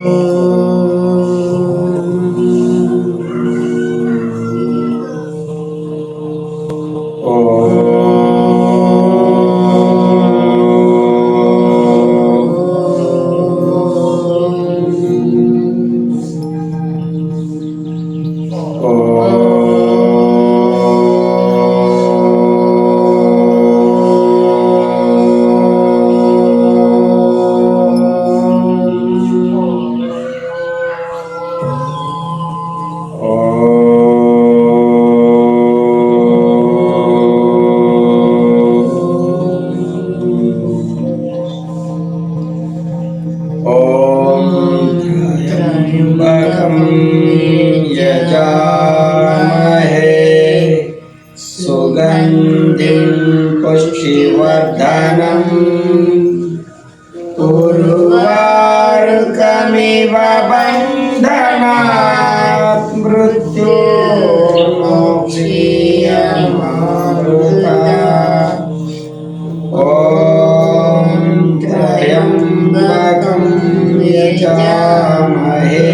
Oh. पुष्टिवर्धनम् उर्वारुकमिव बन्धनात् मृत्यो मोक्षीयमारुता ॐ त्र्यम्बकं यजामहे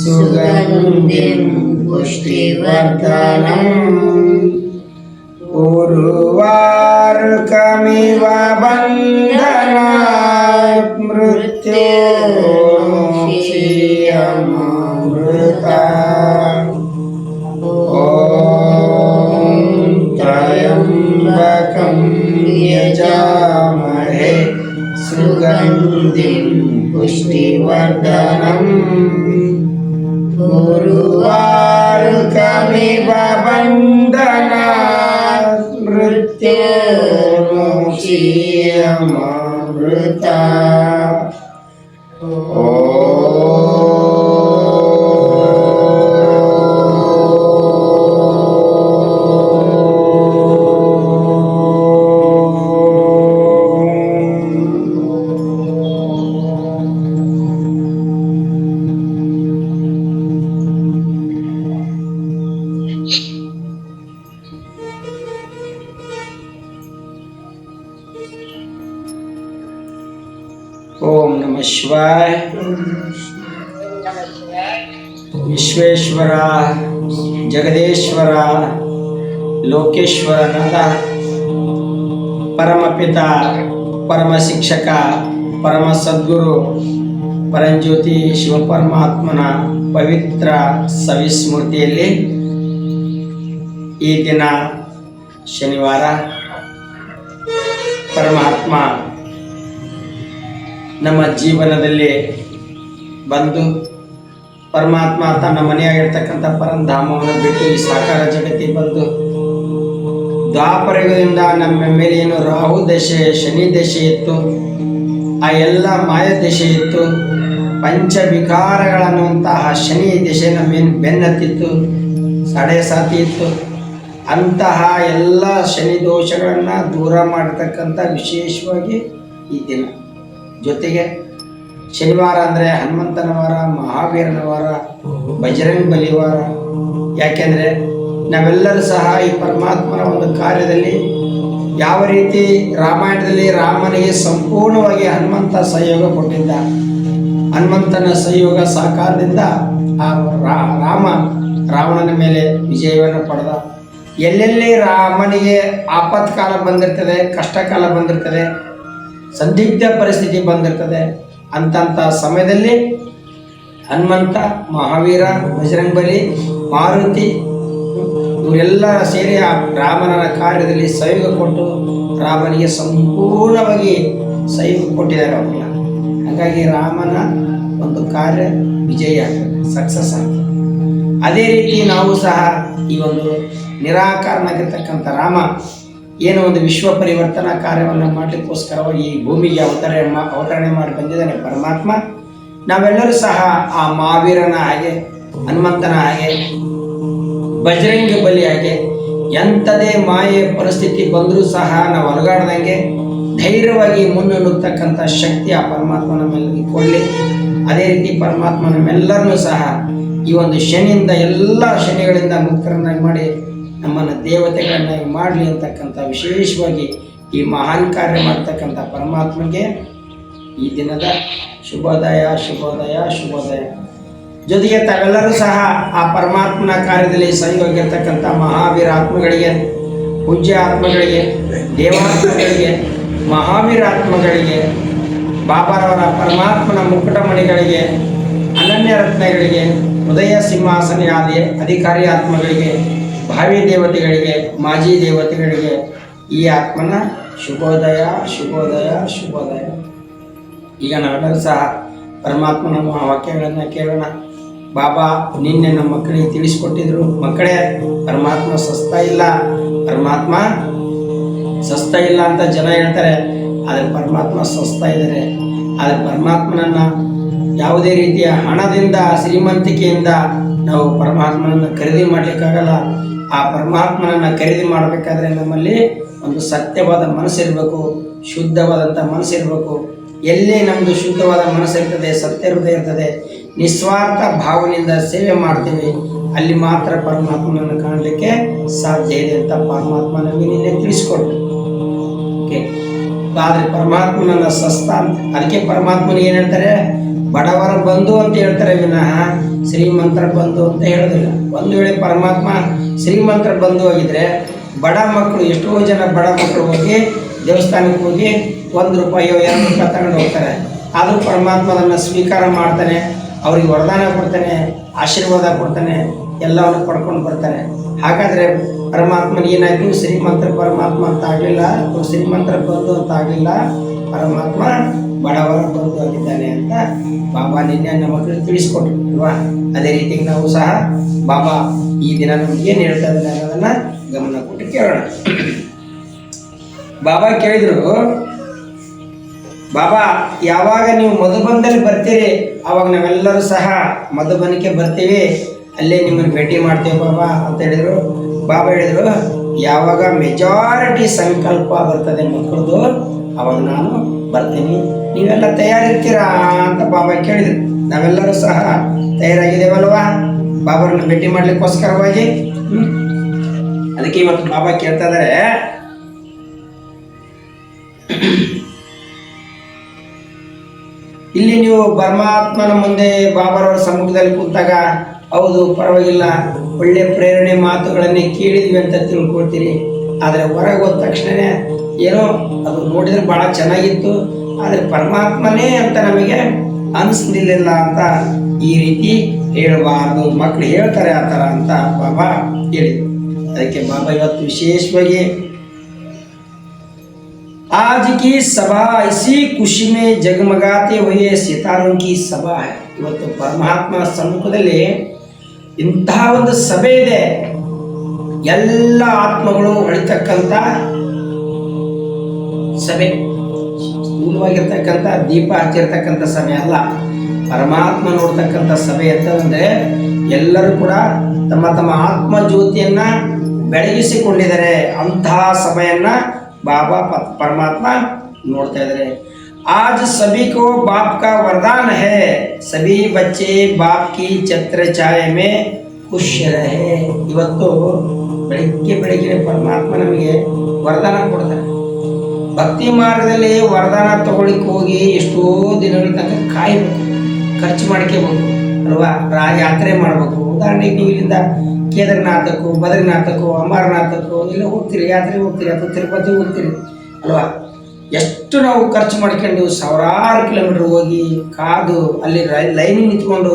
सुगन्धिं पुष्टिवर्धनम् यजामहे सुगन्धिं पुष्टिवर्धनम् उर्वारुकमिव बन्धनात् मृत्योर्मुक्षीयमामृता ಓಂ ವಿಶ್ವೇಶ್ವರ, ಜಗದೀಶ್ವರ ಲೋಕೇಶ್ವರನಾದ ಪರಮಪಿತ ಪರಮ ಶಿಕ್ಷಕ ಪರಮ ಸದ್ಗುರು ಪರಂಜ್ಯೋತಿ ಶಿವಪರಮಾತ್ಮನ ಪವಿತ್ರ ಸವಿಸ್ಮೃತಿಯಲ್ಲಿ ಈ ದಿನ ಶನಿವಾರ ಪರಮಾತ್ಮ ನಮ್ಮ ಜೀವನದಲ್ಲಿ ಬಂದು ಪರಮಾತ್ಮ ತನ್ನ ಮನೆಯಾಗಿರ್ತಕ್ಕಂಥ ಪರಂಧಾಮವನ್ನು ಬಿಟ್ಟು ಈ ಸಾಕಾರ ಜಗತ್ತಿ ಬಂದು ದ್ವಾಪರಯುಗದಿಂದ ನಮ್ಮ ಮೇಲೆ ಏನು ರಾಹು ದಶೆ, ಶನಿ ದಶೆ ಇತ್ತು, ಆ ಎಲ್ಲ ಮಾಯ ದಶೆ ಇತ್ತು, ಪಂಚವಿಕಾರಗಳನ್ನುವಂತಹ ಶನಿ ದಶೆ ನಮ್ಮೇನು ಬೆನ್ನತ್ತಿತ್ತು ಸಡೆ ಸಾತಿ ಇತ್ತು. ಅಂತಹ ಎಲ್ಲ ಶನಿ ದೋಷಗಳನ್ನು ದೂರ ಮಾಡತಕ್ಕಂಥ ವಿಶೇಷವಾಗಿ ಈ ದಿನ. ಜೊತೆಗೆ ಶನಿವಾರ ಅಂದರೆ ಹನುಮಂತನ ವಾರ, ಮಹಾವೀರನ ವಾರ, ಬಜರಂಗ ಬಲಿವಾರ ಯಾಕೆಂದರೆ ನಾವೆಲ್ಲರೂ ಸಹ ಈ ಪರಮಾತ್ಮನ ಒಂದು ಕಾರ್ಯದಲ್ಲಿ ಯಾವ ರೀತಿ ರಾಮಾಯಣದಲ್ಲಿ ರಾಮನಿಗೆ ಸಂಪೂರ್ಣವಾಗಿ ಹನುಮಂತ ಸಹಯೋಗ ಕೊಟ್ಟಿದ್ದ, ಹನುಮಂತನ ಸಹಯೋಗ ಸಹಕಾರದಿಂದ ಆ ರಾಮ ರಾವಣನ ಮೇಲೆ ವಿಜಯವನ್ನು ಪಡೆದ. ಎಲ್ಲೆಲ್ಲಿ ರಾಮನಿಗೆ ಆಪತ್ಕಾಲ ಬಂದಿರ್ತದೆ, ಕಷ್ಟಕಾಲ ಬಂದಿರ್ತದೆ, ಸಂದಿಗ್ಧ ಪರಿಸ್ಥಿತಿ ಬಂದಿರ್ತದೆ ಅಂತಂಥ ಸಮಯದಲ್ಲಿ ಹನುಮಂತ, ಮಹಾವೀರ ಬಜರಂಗಬಲಿ ಮಾರುತಿ ಇವರೆಲ್ಲ ಸೇರಿ ಆ ರಾಮನ ಕಾರ್ಯದಲ್ಲಿ ಸಹಯೋಗ ಕೊಟ್ಟು ರಾಮನಿಗೆ ಸಂಪೂರ್ಣವಾಗಿ ಸಹಯೋಗ ಕೊಟ್ಟಿದ್ದಾರೆ ಅವರೆಲ್ಲ. ಹಾಗಾಗಿ ರಾಮನ ಒಂದು ಕಾರ್ಯ ವಿಜಯ ಸಕ್ಸಸ್ ಆಗ್ತದೆ ಅದೇ ರೀತಿ ನಾವು ಸಹ ಈ ಒಂದು ನಿರಾಕಾರನಾಗಿರ್ತಕ್ಕಂಥ ರಾಮ ಏನೋ ಒಂದು ವಿಶ್ವ ಪರಿವರ್ತನಾ ಕಾರ್ಯವನ್ನು ಮಾಡಲಿಕ್ಕೋಸ್ಕರವಾಗಿ ಈ ಭೂಮಿಗೆ ಅವತರಣೆ ಮಾ ಅವತರಣೆ ಮಾಡಿ ಬಂದಿದ್ದಾನೆ ಪರಮಾತ್ಮ. ನಾವೆಲ್ಲರೂ ಸಹ ಆ ಮಹಾವೀರನ ಹಾಗೆ, ಹನುಮಂತನ ಹಾಗೆ, ಬಜರಂಗ ಬಲಿ ಹಾಗೆ, ಎಂಥದೇ ಮಾಯೆ ಪರಿಸ್ಥಿತಿ ಬಂದರೂ ಸಹ ನಾವು ಅಲುಗಾಡ್ದಂಗೆ ಧೈರ್ಯವಾಗಿ ಮುನ್ನುಗ್ತಕ್ಕಂಥ ಶಕ್ತಿ ಆ ಪರಮಾತ್ಮ ನಮ್ಮೆಲ್ಲರಿಗೆ ಕೊಡಲಿ. ಅದೇ ರೀತಿ ಪರಮಾತ್ಮ ನಮ್ಮೆಲ್ಲರನ್ನೂ ಸಹ ಈ ಒಂದು ಶನಿಯಿಂದ ಎಲ್ಲ ಶನಿಗಳಿಂದ ಮುಕ್ತರನ್ನಾಗಿ ಮಾಡಿ ನಮ್ಮನ್ನು ದೇವತೆಗಳನ್ನಾಗಿ ಮಾಡಲಿ ಅಂತಕ್ಕಂಥ ವಿಶೇಷವಾಗಿ ಈ ಮಹಾನ್ ಕಾರ್ಯ ಮಾಡ್ತಕ್ಕಂಥ ಪರಮಾತ್ಮಗೆ ಈ ದಿನದ ಶುಭೋದಯ ಶುಭೋದಯ ಶುಭೋದಯ. ಜೊತೆಗೆ ತಾವೆಲ್ಲರೂ ಸಹ ಆ ಪರಮಾತ್ಮನ ಕಾರ್ಯದಲ್ಲಿ ಸಹಯೋಗಿರ್ತಕ್ಕಂಥ ಮಹಾವೀರ ಆತ್ಮಗಳಿಗೆ, ಪೂಜ್ಯ ಆತ್ಮಗಳಿಗೆ, ದೇವಾತ್ಮಗಳಿಗೆ, ಮಹಾವೀರ ಆತ್ಮಗಳಿಗೆ, ಬಾಬಾರವರ ಪರಮಾತ್ಮನ ಮುಕುಟಮಣಿಗಳಿಗೆ, ಅನನ್ಯ ರತ್ನಗಳಿಗೆ, ಉದಯ ಸಿಂಹಾಸನ ಆದಿ ಅಧಿಕಾರಿ ಆತ್ಮಗಳಿಗೆ ಭಾವಿ ದೇವತೆಗಳಿಗೆ, ಮಾಜಿ ದೇವತೆಗಳಿಗೆ ಈ ಆತ್ಮನ ಶುಭೋದಯ ಶುಭೋದಯ ಶುಭೋದಯ. ಈಗ ನಾವೆಲ್ಲರೂ ಸಹ ಪರಮಾತ್ಮನ ವಾಕ್ಯಗಳನ್ನು ಕೇಳೋಣ. ಬಾಬಾ, ನಿನ್ನೆ ನಮ್ಮ ಮಕ್ಕಳಿಗೆ ತಿಳಿಸ್ಕೊಟ್ಟಿದ್ರು. ಮಕ್ಕಳೇ, ಪರಮಾತ್ಮ ಸಸ್ತ ಇಲ್ಲ. ಪರಮಾತ್ಮ ಸಸ್ತ ಇಲ್ಲ ಅಂತ ಜನ ಹೇಳ್ತಾರೆ. ಆದರೆ ಪರಮಾತ್ಮ ಸಸ್ತ ಇದ್ದಾರೆ. ಆದರೆ ಪರಮಾತ್ಮನನ್ನ ಯಾವುದೇ ರೀತಿಯ ಹಣದಿಂದ, ಶ್ರೀಮಂತಿಕೆಯಿಂದ ನಾವು ಪರಮಾತ್ಮನನ್ನು ಖರೀದಿ ಮಾಡ್ಲಿಕ್ಕಾಗಲ್ಲ. ಆ ಪರಮಾತ್ಮನನ್ನ ಖರೀದಿ ಮಾಡಬೇಕಾದ್ರೆ ನಮ್ಮಲ್ಲಿ ಒಂದು ಸತ್ಯವಾದ ಮನಸ್ಸಿರಬೇಕು ಶುದ್ಧವಾದಂಥ ಮನಸ್ಸಿರಬೇಕು. ಎಲ್ಲಿ ನಮ್ಮದು ಶುದ್ಧವಾದ ಮನಸ್ಸಿರ್ತದೆ ಸತ್ಯ ಹೃದಯ ಇರ್ತದೆ, ನಿಸ್ವಾರ್ಥ ಭಾವನೆಯಿಂದ ಸೇವೆ ಮಾಡ್ತೀವಿ, ಅಲ್ಲಿ ಮಾತ್ರ ಪರಮಾತ್ಮನನ್ನು ಕಾಣಲಿಕ್ಕೆ ಸಾಧ್ಯ ಇದೆ ಅಂತ ಪರಮಾತ್ಮ ನಮಗೆ ನಿನ್ನೆ ತಿಳಿಸ್ಕೊಟ್ಟು ಓಕೆ ಆದರೆ ಪರಮಾತ್ಮನನ್ನ ಸಸ್ತ ಅಂತ ಅದಕ್ಕೆ ಪರಮಾತ್ಮನ ಏನು ಹೇಳ್ತಾರೆ? ಬಡವರ ಬಂಧು ಅಂತ ಹೇಳ್ತಾರೆ ವಿನಃ ಶ್ರೀಮಂತರ ಬಂಧು ಅಂತ ಹೇಳೋದಿಲ್ಲ. ಒಂದು ವೇಳೆ ಪರಮಾತ್ಮ ಶ್ರೀಮಂತರ ಬಂಧು ಆಗಿದ್ರೆ ಬಡ ಮಕ್ಕಳು, ಎಷ್ಟೋ ಜನ ಬಡ ಮಕ್ಕಳು ಹೋಗಿ ದೇವಸ್ಥಾನಕ್ಕೆ ಹೋಗಿ ಒಂದು ರೂಪಾಯಿಯೋ ಎರಡು ರೂಪಾಯಿ ತಗೊಂಡು ಹೋಗ್ತಾರೆ. ಆದರೂ ಪರಮಾತ್ಮ ಅದನ್ನು ಸ್ವೀಕಾರ ಮಾಡ್ತಾನೆ, ಅವ್ರಿಗೆ ವರದಾನ ಕೊಡ್ತಾನೆ, ಆಶೀರ್ವಾದ ಕೊಡ್ತಾನೆ, ಎಲ್ಲವನ್ನು ಪಡ್ಕೊಂಡು ಬರ್ತಾನೆ. ಹಾಗಾದರೆ ಪರಮಾತ್ಮನ ಏನಾಯಿತು? ಶ್ರೀಮಂತರ ಪರಮಾತ್ಮ ಅಂತ ಆಗಲಿಲ್ಲ, ಶ್ರೀಮಂತರ ಬಂಧು ಅಂತ ಆಗಲಿಲ್ಲ. ಪರಮಾತ್ಮ ಬಡವರ ಬಂದು ಆಗಿದ್ದಾನೆ ಅಂತ ಬಾಬಾ ನಿನ್ನೆ ನಮಗೆ ತಿಳಿಸ್ಕೊಟ್ರು ಅದೇ ರೀತಿ ನಾವು ಸಹ ಬಾಬಾ ಈ ದಿನ ಏನು ಹೇಳ್ತಾ ಇದ್ದಾರೆ ಅನ್ನೋದನ್ನ ಗಮನ ಕೊಟ್ಟು ಕೇಳೋಣ. ಬಾಬಾ ಕೇಳಿದ್ರು, ಬಾಬಾ, ಯಾವಾಗ ನೀವು ಮಧುಬನದಲ್ಲಿ ಬರ್ತೀರಿ? ಆವಾಗ ನಾವೆಲ್ಲರೂ ಸಹ ಮಧುಬನಕ್ಕೆ ಬರ್ತೀವಿ. ಅಲ್ಲೇ ನಿಮ್ಮನ್ನು ಭೇಟಿ ಮಾಡ್ತೇವೆ ಬಾಬಾ ಅಂತ ಹೇಳಿದ್ರು. ಬಾಬಾ ಹೇಳಿದ್ರು, ಯಾವಾಗ ಮೆಜಾರಿಟಿ ಸಂಕಲ್ಪ ಬರ್ತದೆ ಮಕ್ಕಳದು, ಅವಾಗ ನಾನು ಬರ್ತೀನಿ. ನೀವೆಲ್ಲ ತಯಾರಿರ್ತೀರಾ ಅಂತ ಬಾಬಾ ಕೇಳಿದ್ರು. ನಾವೆಲ್ಲರೂ ಸಹ ತಯಾರಾಗಿದ್ದೇವಲ್ವಾ? ಬಾಬರನ್ನ ಭೇಟಿ ಮಾಡ್ಲಿಕ್ಕೋಸ್ಕರವಾಗಿ? ಅದಕ್ಕೆ ಇವತ್ತು ಬಾಬಾ ಕೇಳ್ತಾ ಇದ್ದಾರೆ ಇಲ್ಲಿ ನೀವು ಪರಮಾತ್ಮನ ಮುಂದೆ ಬಾಬರವರ ಸಮ್ಮುಖದಲ್ಲಿ ಕೂತಾಗ, ಹೌದು, ಪರವಾಗಿಲ್ಲ, ಒಳ್ಳೆ ಪ್ರೇರಣೆ ಮಾತುಗಳನ್ನೇ ಕೇಳಿದ್ವಿ ಅಂತ ತಿಳ್ಕೊಳ್ತೀರಿ. ಆದರೆ ಹೊರಗೆ ಹೋದ ತಕ್ಷಣನೇ ಏನೋ ಅದು ನೋಡಿದ್ರೆ ಭಾಳ ಚೆನ್ನಾಗಿತ್ತು. ಆದರೆ ಪರಮಾತ್ಮನೇ ಅಂತ ನಮಗೆ ಅನಿಸ್ಲಿಲ್ಲ ಅಂತ ಈ ರೀತಿ ಹೇಳಬಾರ್ದು ಮಕ್ಕಳು ಹೇಳ್ತಾರೆ ಆ ಥರ ಅಂತ ಬಾಬಾ ಹೇಳಿದ್ರು ಅದಕ್ಕೆ ಬಾಬಾ ಇವತ್ತು ವಿಶೇಷವಾಗಿ आज की सभा इसी खुशी में जगमगाते हुए ಸಿತಾರೋं की ಸಭಾ है ಇವತ್ತು ಪರಮಾತ್ಮ ಸಮ್ಮುಖದಲ್ಲಿ ಇಂತಹ ಒಂದು ಸಭೆ ಇದೆ ಎಲ್ಲ ಆತ್ಮಗಳು ಹೊಳಿತಕ್ಕಂಥ ಸಭೆ ಸ್ಥೂಲವಾಗಿರ್ತಕ್ಕಂಥ ದೀಪ ಹಚ್ಚಿರ್ತಕ್ಕಂಥ ಸಭೆ ಅಲ್ಲ ಪರಮಾತ್ಮ ನೋಡ್ತಕ್ಕಂಥ ಸಭೆ ಅಂತಂದ್ರೆ ಎಲ್ಲರೂ ಕೂಡ ತಮ್ಮ ತಮ್ಮ ಆತ್ಮ ಜ್ಯೋತಿಯನ್ನ ಬೆಳಗಿಸಿಕೊಂಡಿದ್ದಾರೆ ಅಂತಹ ಸಭೆಯನ್ನ ಬಾಬಾ ಪ- ಪರಮಾತ್ಮ ನೋಡ್ತಾ ಇದ್ದಾರೆ आज सभी को बाप का वरदान है सभी बच्चे बाप की ಛತ್ರ ಛಾಯೆ में ಖುಷ್ ರಹೆ ಇವತ್ತು ಬೆಳಿಗ್ಗೆ ಬೆಳಿಗ್ಗೆ ಪರಮಾತ್ಮ ನಮಗೆ ವರದಾನ ಕೊಡ್ತಾರೆ ಭಕ್ತಿ ಮಾರ್ಗದಲ್ಲಿ ವರದಾನ ತಗೊಳ್ಳಿಕ್ಕೆ ಹೋಗಿ ಎಷ್ಟೋ ದಿನಗಳ ತನಕ ಕಾಯ್ಬೇಕು, ಖರ್ಚು ಮಾಡ್ಕೋಬೇಕು, ಅಲ್ವಾ? ರಾ ಯಾತ್ರೆ ಮಾಡಬೇಕು. ಉದಾಹರಣೆಗೆ ನೀವು ಇಲ್ಲಿಂದ ಕೇದಾರನಾಥಕ್ಕೂ, ಬದ್ರಿನಾಥಕ್ಕೂ ಅಮರನಾಥಕ್ಕೂ ಇಲ್ಲ ಹೋಗ್ತೀರಿ ಯಾತ್ರೆ ಹೋಗ್ತೀರಿ ಅಥವಾ ತಿರುಪತಿ ಹೋಗ್ತೀರಿ, ಅಲ್ವಾ? ಎಷ್ಟು ನಾವು ಖರ್ಚು ಮಾಡ್ಕೊಂಡು ಸಾವಿರಾರು ಕಿಲೋಮೀಟರ್ ಹೋಗಿ ಕಾದು ಅಲ್ಲಿ ಲೈನಿಗೆ ನಿಂತ್ಕೊಂಡು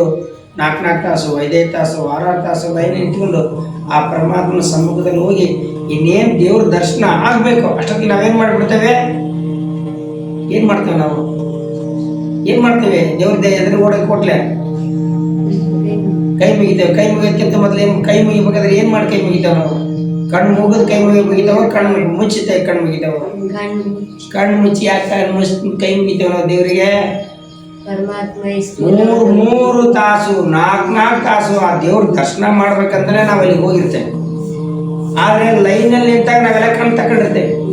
ನಾಲ್ಕು ನಾಲ್ಕು ತಾಸು, ಐದೈದು ತಾಸು ಆರಾರು ತಾಸು ಲೈನ್ ನಿಂತ್ಕೊಂಡು ಆ ಪರಮಾತ್ಮನ ಸಮ್ಮುಖದಲ್ಲಿ ಹೋಗಿ ಇನ್ನೇನು ದೇವ್ರ ದರ್ಶನ ಆಗಬೇಕು? ಅಷ್ಟೊತ್ತಿಗೆ ನಾವೇನ್ ಮಾಡ್ಬಿಡ್ತೇವೆ? ಏನು ಮಾಡ್ತೇವೆ ನಾವು? ಏನು ಮಾಡ್ತೇವೆ? ದೇವ್ರ ಎದುರು ಓಡೋಕೆ ಕೊಟ್ಲೆ. ಕೈ ಮುಗಿತೇವೆ. ಕೈ ಮುಗಿಯೋದಕ್ಕಿಂತ ಮೊದಲು ಏನು ಕೈ ಮುಗಿಬೇಕಾದ್ರೆ ಏನು ಮಾಡಿ ಕೈ ಮುಗಿತೇವೆ ನಾವು? ಕಣ್ಣು ಮುಗಿದ ಕೈ ಮುಗಿ ಮುಗಿತಾವ ಕಣ್ಣು ಮುಚ್ಚುತ್ತೆ ಕಣ್ಣು ಮುಗಿತಾವ? ಕಣ್ಣು ಮುಚ್ಚಿ ಯಾಕೆ ಕಣ್ಣು ಮುಚ್ಚಿ ಕೈ ಮುಗಿತೇವೆ ನಾವು ದೇವರಿಗೆ? ಪರಮಾತ್ಮ ಮೂರು ಮೂರು ತಾಸು ನಾಲ್ಕು ನಾಲ್ಕು ತಾಸು ಆ ದೇವ್ರ ದರ್ಶನ ಮಾಡ್ಬೇಕಂದ್ರೆ ನಾವು ಅಲ್ಲಿಗೆ ಹೋಗಿರ್ತೇವೆ. ಆದರೆ ಲೈನಲ್ಲಿ ನಿಂತಾಗ ನಾವೆಲ್ಲ ಕಣ್ಣು ತಕೊಂಡಿರ್ತೇವೆ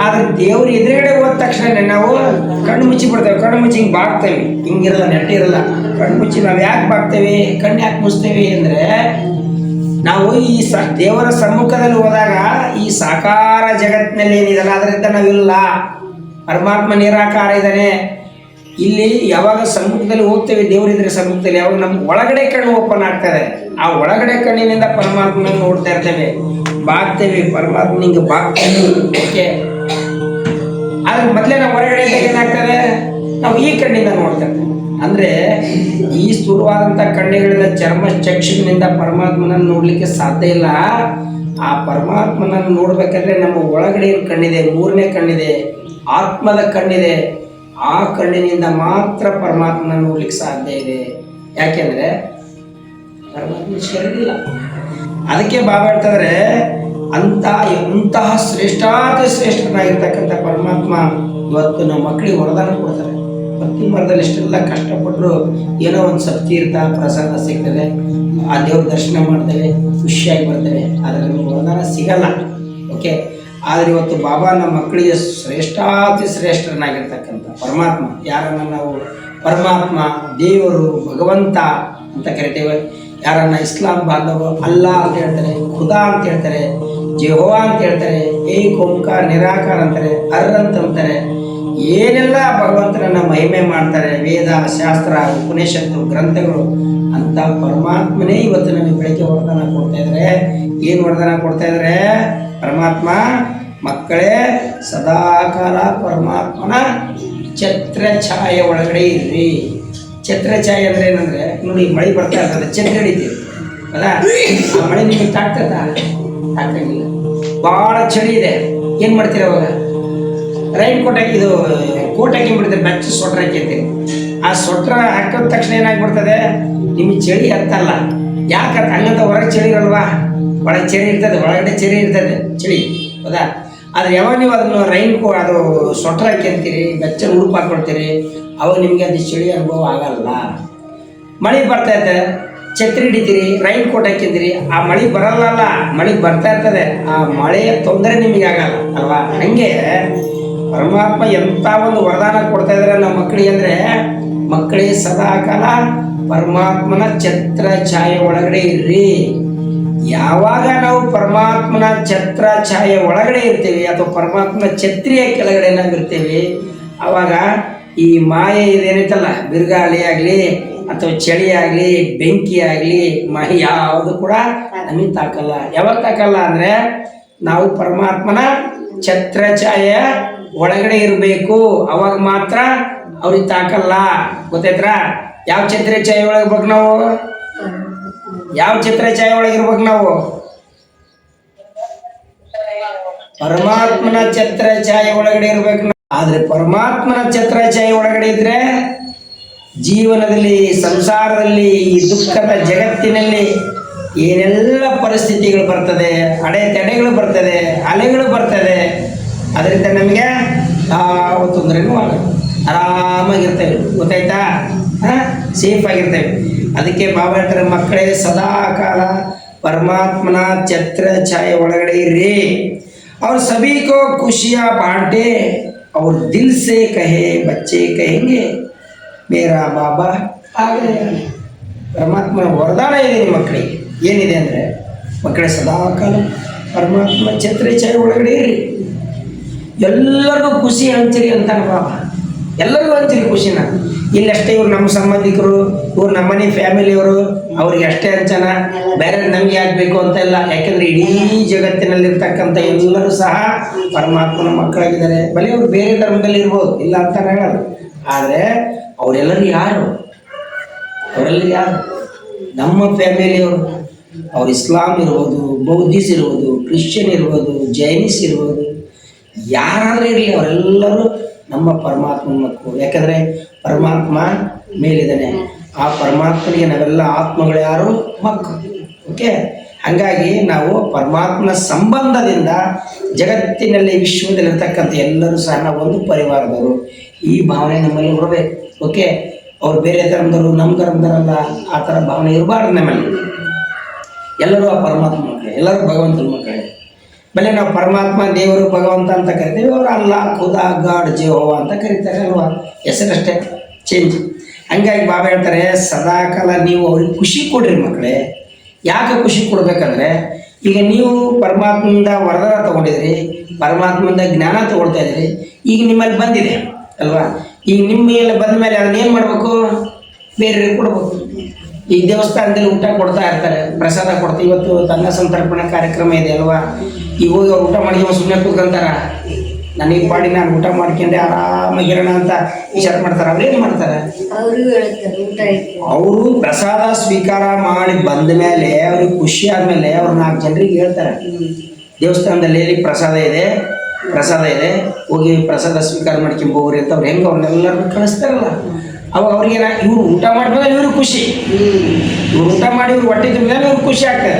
ಆದ್ರೆ ದೇವ್ರ ಎದುರುಗಡೆ ಹೋದ ತಕ್ಷಣ ನಾವು ಕಣ್ಣು ಮುಚ್ಚಿ ಬಿಡ್ತೇವೆ. ಕಣ್ಣು ಮುಚ್ಚಿ ಹಿಂಗೆ ಬಾಗ್ತೇವೆ. ಹಿಂಗಿರಲ್ಲ, ನೆಟ್ಟಿರಲ್ಲ. ಕಣ್ಣು ಮುಚ್ಚಿ ನಾವು ಯಾಕೆ ಬಾಗ್ತೇವೆ? ಕಣ್ಣು ಯಾಕೆ ಮುಚ್ತೇವೆ ಅಂದರೆ ನಾವು ಈ ಸ, ದೇವರ ಸಮ್ಮುಖದಲ್ಲಿ ಹೋದಾಗ ಈ ಸಾಕಾರ ಜಗತ್ತಿನಲ್ಲಿ ಏನಿದೆಲ್ಲ ಅದರಿಂದ ನಾವಿಲ್ಲ. ಪರಮಾತ್ಮ ನಿರಾಕಾರ ಇದ್ದಾನೆ. ಇಲ್ಲಿ ಯಾವಾಗ ಸಮ್ಮುಖದಲ್ಲಿ ಹೋಗ್ತೇವೆ ದೇವರಿದ್ರೆ ಸಮ್ಮುಖದಲ್ಲಿ ಯಾವಾಗ ನಮ್ಮ ಒಳಗಡೆ ಕಣ್ಣು ಓಪನ್ ಆಗ್ತದೆ. ಆ ಒಳಗಡೆ ಕಣ್ಣಿನಿಂದ ಪರಮಾತ್ಮನ ನೋಡ್ತಾ ಇರ್ತೇವೆ. ಬಾಗ್ತೇವೆ, ಪರಮಾತ್ಮ ನಿಂಗೆ ಬಾಗ್ತೇವೆ. ಓಕೆ? ಆದ್ರೆ ಮೊದಲೇ ನಾವು ಹೊರಗಡೆ ಏನಾಗ್ತದೆ? ನಾವು ಈ ಕಣ್ಣಿಂದ ನೋಡ್ತೇವೆ. ಅಂದ್ರೆ ಈ ಸ್ಥೂಲವಾದಂಥ ಕಣ್ಣುಗಳಿಂದ ಚರ್ಮ ಚಕ್ಷುವಿನಿಂದ ಪರಮಾತ್ಮನನ್ನು ನೋಡ್ಲಿಕ್ಕೆ ಸಾಧ್ಯ ಇಲ್ಲ. ಆ ಪರಮಾತ್ಮನನ್ನು ನೋಡ್ಬೇಕಾದ್ರೆ ನಮ್ಮ ಒಳಗಡೆ ಕಣ್ಣಿದೆ? ಮೂರನೇ ಕಣ್ಣಿದೆ. ಆತ್ಮದ ಕಣ್ಣಿದೆ. ಆ ಕಣ್ಣಿನಿಂದ ಮಾತ್ರ ಪರಮಾತ್ಮನ ನೋಡ್ಲಿಕ್ಕೆ ಸಾಧ್ಯ ಇದೆ. ಯಾಕೆಂದ್ರೆ ಪರಮಾತ್ಮ ಅದಕ್ಕೆ ಬಾಬಾ ಹೇಳ್ತಾರೆ ಅಂತ ಇಂತಹ ಶ್ರೇಷ್ಠಾತ ಶ್ರೇಷ್ಠನಾಗಿರ್ತಕ್ಕಂಥ ಪರಮಾತ್ಮ ಇವತ್ತು ನಮ್ಮ ಮಕ್ಕಳಿಗೆ ವರದಾನ ಕೊಡ್ತಾರೆ. ಭಕ್ತಿ ಮರದಲ್ಲಿ ಇಷ್ಟೆಲ್ಲ ಕಷ್ಟಪಟ್ಟರು ಏನೋ ಒಂದು ಸತ್ತೀರ್ಥ ಪ್ರಸಾದ ಸಿಗ್ತದೆ, ಆ ದೇವ್ರ ದರ್ಶನ ಮಾಡ್ತೇವೆ, ಖುಷಿಯಾಗಿ ಬರ್ತೇವೆ, ಆದರೆ ನಮಗೆ ವರದಾನ ಸಿಗಲ್ಲ. ಓಕೆ ಆದರೆ ಇವತ್ತು ಬಾಬಾ ನಮ್ಮ ಮಕ್ಕಳಿಗೆ ಶ್ರೇಷ್ಠಾತಿ ಶ್ರೇಷ್ಠನಾಗಿರ್ತಕ್ಕಂಥ ಪರಮಾತ್ಮ, ಯಾರನ್ನ ನಾವು ಪರಮಾತ್ಮ, ದೇವರು ಭಗವಂತ ಅಂತ ಕರಿತೇವೆ. ಯಾರನ್ನ ಇಸ್ಲಾಂ ಬಾಂಧವರು ಅಲ್ಲಾ ಅಂತ ಹೇಳ್ತಾರೆ, ಖುದಾ ಅಂತ ಹೇಳ್ತಾರೆ, ಜೆಹೋವಾ ಅಂತ ಹೇಳ್ತಾರೆ ಏಕ್ ಓಂಕಾರ ನಿರಾಕಾರ ಅಂತಾರೆ ಅರ್ ಅಂತ ಅಂತಾರೆ. ಏನೆಲ್ಲ ಭಗವಂತನನ್ನ ಮಹಿಮೆ ಮಾಡ್ತಾರೆ, ವೇದ, ಶಾಸ್ತ್ರ, ಉಪನಿಷತ್ತು, ಗ್ರಂಥಗಳು, ಅಂತ ಪರಮಾತ್ಮನೇ ಇವತ್ತು ನಮಗೆ ಬೆಳಗ್ಗೆ ವರದಾನ ಕೊಡ್ತಾ ಇದ್ದಾರೆ ಏನು ವರದಾನ ಕೊಡ್ತಾ ಇದ್ದಾರೆ ಪರಮಾತ್ಮ, ಮಕ್ಕಳೇ, ಸದಾಕಾಲ ಪರಮಾತ್ಮನ ಛತ್ರ ಛಾಯೆ ಒಳಗಡೆ ಇರ್ರಿ. ಛತ್ರ ಛಾಯೆ ಅಂದ್ರೆ ಏನಂದ್ರೆ ನೋಡಿ ಮಳೆ ಬರ್ತಾ ಇರ್ತದೆ ಚೆಂದ ಹಿಡಿತೀವಿ. ಅಲ್ಲ? ಮಳೆ ನಿಮಗೆ ತಾಕ್ತದ ತಾಕಂಗಿಲ್ಲ. ಭಾಳ ಚಳಿ ಇದೆ. ಏನು ಮಾಡ್ತೀರಿ ಅವಾಗ ರೈನ್ ಕೋಟ್ ಹಾಕಿ ಇದು ಕೋಟ್ ಹಾಕಿ ಬಿಡ್ತೀರಿ ಬೆಚ್ಚ ಸ್ವೆಟ್ರ್ ಹಾಕಿರ್ತೀರಿ ಆ ಸ್ವೆಟ್ರ್ ಹಾಕಿದ ತಕ್ಷಣ ಏನಾಗ್ಬಿಡ್ತದೆ? ನಿಮಗೆ ಚಳಿ ಹತ್ತಲ್ಲ. ಯಾಕೆ ಹಂಗಂತ ಹೊರಗೆ ಚಳಿ ಇರಲ್ವಾ? ಒಳಗೆ ಚಳಿ ಇರ್ತದೆ, ಒಳಗಡೆ ಚಳಿ ಇರ್ತದೆ. ಚಳಿ, ಹೌದಾ? ಆದ್ರೆ ಯಾವಾಗ ನೀವು ಅದನ್ನು ರೈನ್ ಕೋ ಅದು ಸ್ವೆಟ್ರ್ ಹಾಕ್ಯಂತೀರಿ ಬೆಚ್ಚ ಉಡುಪು ಹಾಕೊಳ್ತೀರಿ, ಅವಾಗ ನಿಮಗೆ ಅದು ಚಳಿ ಅನುಭವ ಆಗಲ್ಲ ಮಳೆ ಬರ್ತಾ ಇರ್ತದೆ. ಛತ್ರಿ ಹಿಡಿತೀರಿ, ರೈನ್ ಕೋಟ್ ಹಾಕಿದ್ದೀರಿ, ಆ ಮಳೆ ಬರಲ್ಲ ಮಳೆ ಬರ್ತಾ ಇರ್ತದೆ. ಆ ಮಳೆಯ ತೊಂದರೆ ನಿಮಗೆ ಆಗಲ್ಲ, ಅಲ್ವಾ? ಹಂಗೆ ಪರಮಾತ್ಮ ಎಂಥ ಒಂದು ವರದಾನ ಕೊಡ್ತಾ ಇದ್ದಾರೆ ನಮ್ಮ ಮಕ್ಕಳಿಗೆ ಅಂದರೆ ಮಕ್ಕಳಿಗೆ ಸದಾ ಕಾಲ ಪರಮಾತ್ಮನ ಛತ್ರ ಛಾಯೆ ಒಳಗಡೆ ಇರ್ರಿ. ಯಾವಾಗ ನಾವು ಪರಮಾತ್ಮನ ಛತ್ರ ಛಾಯೆ ಒಳಗಡೆ ಇರ್ತೀವಿ ಅಥವಾ ಪರಮಾತ್ಮನ ಛತ್ರಿಯ ಕೆಳಗಡೆ ನಾವು ಇರ್ತೀವಿ ಅವಾಗ ಈ ಮಾಯೆ ಇದೇನೈತಲ್ಲ, ಬಿರುಗಾಳಿ ಆಗಲಿ ಅಥವಾ ಚಳಿ ಆಗಲಿ ಬೆಂಕಿ ಆಗಲಿ ಮಹಿ ಯಾವುದು ಕೂಡ ನಮಗೆ ತಾಕಲ್ಲ. ಯಾವಾಗ ತಾಕಲ್ಲ ಅಂದರೆ ನಾವು ಪರಮಾತ್ಮನ ಛತ್ರ ಛಾಯ ಒಳಗಡೆ ಇರಬೇಕು. ಅವಾಗ ಮಾತ್ರ ಅವ್ರಿಗೆ ತಾಕಲ್ಲ. ಗೊತ್ತೈತ್ರ ಯಾವ ಛತ್ರ ಛಾಯೆ ಒಳಗೆ ಇರ್ಬೇಕು ನಾವು? ಯಾವ ಛತ್ರ ಛಾಯ ಒಳಗೆ ಇರ್ಬೇಕು ನಾವು? ಪರಮಾತ್ಮನ ಛತ್ರ ಛಾಯೆ ಒಳಗಡೆ ಇರ್ಬೇಕು. ಆದ್ರೆ ಪರಮಾತ್ಮನ ಛತ್ರ ಛಾಯೆ ಒಳಗಡೆ ಇದ್ರೆ ಜೀವನದಲ್ಲಿ, ಸಂಸಾರದಲ್ಲಿ, ಈ ದುಃಖದ ಜಗತ್ತಿನಲ್ಲಿ ಏನೆಲ್ಲ ಪರಿಸ್ಥಿತಿಗಳು ಬರ್ತದೆ, ಅಡೆತಡೆಗಳು ಬರ್ತದೆ, ಅಲೆಗಳು ಬರ್ತದೆ, ಅದರಿಂದ ನಮಗೆ ಯಾವ ತೊಂದರೆನೂ ಆಗಲ್ಲ. ಆರಾಮಾಗಿರ್ತೇವೆ. ಗೊತ್ತಾಯ್ತಾ? ಹಾ ಸೇಫ್ ಆಗಿರ್ತೇವೆ ಅದಕ್ಕೆ ಬಾಬಾ ಹೇಳ್ತಾರೆ ಮಕ್ಕಳೇ ಸದಾ ಕಾಲ ಪರಮಾತ್ಮನ ಛತ್ರ ಛಾಯೆ ಒಳಗಡೆ ಇರ್ರಿ. ಅವ್ರ ಸಭೀಕೋ ಖುಷಿಯ ಬಾಂಡೆ ಅವ್ರ ದಿಲ್ಸಿ ಕಹೆ, ಬಚ್ಚೆ ಕಹೆಂಗೆ. ಮೇರಾ ಬಾಬಾ. ಹಾಗೆ ಪರಮಾತ್ಮ ವರದಾನ ಇದೆ ಮಕ್ಕಳಿಗೆ. ಏನಿದೆ ಅಂದರೆ, ಮಕ್ಕಳೇ ಸದಾಕಾಲ ಪರಮಾತ್ಮ ಛತ್ರಿ ಒಳಗಡೆ ಇರಿ ಎಲ್ಲರಿಗೂ ಖುಷಿ ಹಂಚಿರಿ ಅಂತಾನೆ ಬಾಬಾ ಎಲ್ಲರಿಗೂ ಹಂಚಿರಿ ಖುಷಿನ. ಇಲ್ಲಷ್ಟೇ ಇವ್ರು ನಮ್ಮ ಸಂಬಂಧಿಕರು, ಇವ್ರು ನಮ್ಮನೆ ಫ್ಯಾಮಿಲಿಯವರು, ಅವ್ರಿಗೆ ಅಷ್ಟೇ ಹಂಚನ ಬೇರೆ ನಮ್ಗೆ ಆಗಬೇಕು ಅಂತ ಇಲ್ಲ. ಯಾಕಂದ್ರೆ ಇಡೀ ಜಗತ್ತಿನಲ್ಲಿರ್ತಕ್ಕಂಥ ಎಲ್ಲರೂ ಸಹ ಪರಮಾತ್ಮನ ಮಕ್ಕಳಾಗಿದ್ದಾರೆ. ಬಲಿ ಅವ್ರು ಬೇರೆ ಧರ್ಮದಲ್ಲಿ ಇರ್ಬೋದು. ಇಲ್ಲ ಅಂತ ಹೇಳಲ್ಲ. ಆದರೆ ಅವರೆಲ್ಲರೂ ಯಾರು? ಅವರೆಲ್ಲ ಯಾರು? ನಮ್ಮ ಫ್ಯಾಮಿಲಿಯವರು ಅವ್ರು. ಇಸ್ಲಾಂ ಇರ್ಬೋದು, ಬೌದ್ಧಿಸ್ ಇರ್ಬೋದು, ಕ್ರಿಶ್ಚಿಯನ್ ಇರ್ಬೋದು, ಜೈನಿಸ್ ಇರ್ಬೋದು. ಯಾರಾದರೂ ಇರಲಿ, ಅವರೆಲ್ಲರೂ ನಮ್ಮ ಪರಮಾತ್ಮನ ಮಕ್ಕಳು. ಯಾಕಂದರೆ ಪರಮಾತ್ಮ ಮೇಲಿದ್ದಾನೆ. ಆ ಪರಮಾತ್ಮನಿಗೆ ನಾವೆಲ್ಲ ಆತ್ಮಗಳು ಯಾರು? ಮಕ್ಕಳು. ಓಕೆ ಹಾಗಾಗಿ ನಾವು ಪರಮಾತ್ಮನ ಸಂಬಂಧದಿಂದ ಜಗತ್ತಿನಲ್ಲಿ ವಿಶ್ವದಲ್ಲಿರ್ತಕ್ಕಂಥ ಎಲ್ಲರೂ ಸಹ ನಾವು ಒಂದು ಪರಿವಾರದವರು. ಈ ಭಾವನೆ ನಮ್ಮಲ್ಲಿ ಬರಬೇಕು. ಓಕೆ ಅವ್ರು ಬೇರೆ ಧರ್ಮದವರು ನಮ್ಮ ಧರ್ಮದವರಲ್ಲ ಆ ಥರ ಭಾವನೆ ಇರಬಾರ್ದು ನಮ್ಮಲ್ಲಿ. ಎಲ್ಲರೂ ಆ ಪರಮಾತ್ಮ ಮಕ್ಕಳೇ, ಎಲ್ಲರೂ ಭಗವಂತನ ಮಕ್ಕಳೇ. ಬೆಲೆ ನಾವು ಪರಮಾತ್ಮ, ದೇವರು, ಭಗವಂತ ಅಂತ ಕರಿತೀವಿ, ಅವರು ಅಲ್ಲ, ಖುದಾ, ಗಾಡ್ ಜೀವ ಅಂತ ಕರಿತಾರೆ ಅಲ್ವಾ? ಹೆಸರಷ್ಟೇ ಚೇಂಜ್ ಹಂಗಾಗಿ ಬಾಬಾ ಹೇಳ್ತಾರೆ, ಸದಾಕಾಲ ನೀವು ಅವ್ರಿಗೆ ಖುಷಿ ಕೊಡ್ರಿ ಮಕ್ಕಳೇ. ಯಾಕೆ ಖುಷಿ ಕೊಡ್ಬೇಕಂದ್ರೆ, ಈಗ ನೀವು ಪರಮಾತ್ಮದಿಂದ ವರದಾನ ತಗೊಂಡಿದ್ರಿ ಪರಮಾತ್ಮದಿಂದ ಜ್ಞಾನ ತಗೊಳ್ತಾ ಇದ್ರಿ, ಈಗ ನಿಮ್ಮಲ್ಲಿ ಬಂದಿದೆ. ಅಲ್ವಾ? ಈಗ ನಿಮ್ಮ ಎಲ್ಲ ಬಂದ ಮೇಲೆ ಅದನ್ನ ಏನು ಮಾಡ್ಬೇಕು? ಬೇರೆ ಕೊಡ್ಬೇಕು. ಈ ದೇವಸ್ಥಾನದಲ್ಲಿ ಊಟ ಕೊಡ್ತಾ ಇರ್ತಾರೆ ಪ್ರಸಾದ ಕೊಡ್ತಾ. ಇವತ್ತು ಅನ್ನ ಸಂತರ್ಪಣೆ ಕಾರ್ಯಕ್ರಮ ಇದೆ ಅಲ್ವಾ? ಇವಾಗ ಹೋಗಿ ಅವ್ರು ಊಟ ಮಾಡಿ ಸುಮ್ಮನೆ ಕೂತ್ಕೊಂತಾರ? ನನಗೆ ಪಾಡಿ ನಾನು ಊಟ ಮಾಡ್ಕೊಂಡೆ ಆರಾಮಾಗಿರೋಣ ಅಂತ ವಿಚಾರ ಮಾಡ್ತಾರೆ. ಅವ್ರೇನು ಏನು ಮಾಡ್ತಾರೆ? ಅವರು ಪ್ರಸಾದ ಸ್ವೀಕಾರ ಮಾಡಿ ಬಂದ ಮೇಲೆ ಅವ್ರಿಗೆ ಖುಷಿ ಆದಮೇಲೆ ಅವ್ರು ನಾಲ್ಕು ಜನರಿಗೆ ಹೇಳ್ತಾರೆ. ದೇವಸ್ಥಾನದಲ್ಲಿ ಎಲ್ಲಿ ಪ್ರಸಾದ ಇದೆ? ಪ್ರಸಾದ ಇದೆ. ಹೋಗಿ ಪ್ರಸಾದ ಸ್ವೀಕಾರ ಮಾಡ್ಕೊಂಬೋಗ್ರಿ ಅಂತ ಅವ್ರು ಹೆಂಗೆ ಅವ್ರನ್ನೆಲ್ಲರನ್ನು ಕಳಿಸ್ತಾರಲ್ಲ. ಅವಾಗ ಅವ್ರಿಗೆ ಇವ್ರು ಊಟ ಮಾಡಿದ್ಮೇಲೆ ಇವ್ರಿಗೆ ಖುಷಿ. ಇವ್ರು ಊಟ ಮಾಡಿ ಇವ್ರು ಹೊಟ್ಟೆ ಮೇಲೆ ಇವ್ರು ಖುಷಿ ಆಗ್ತದೆ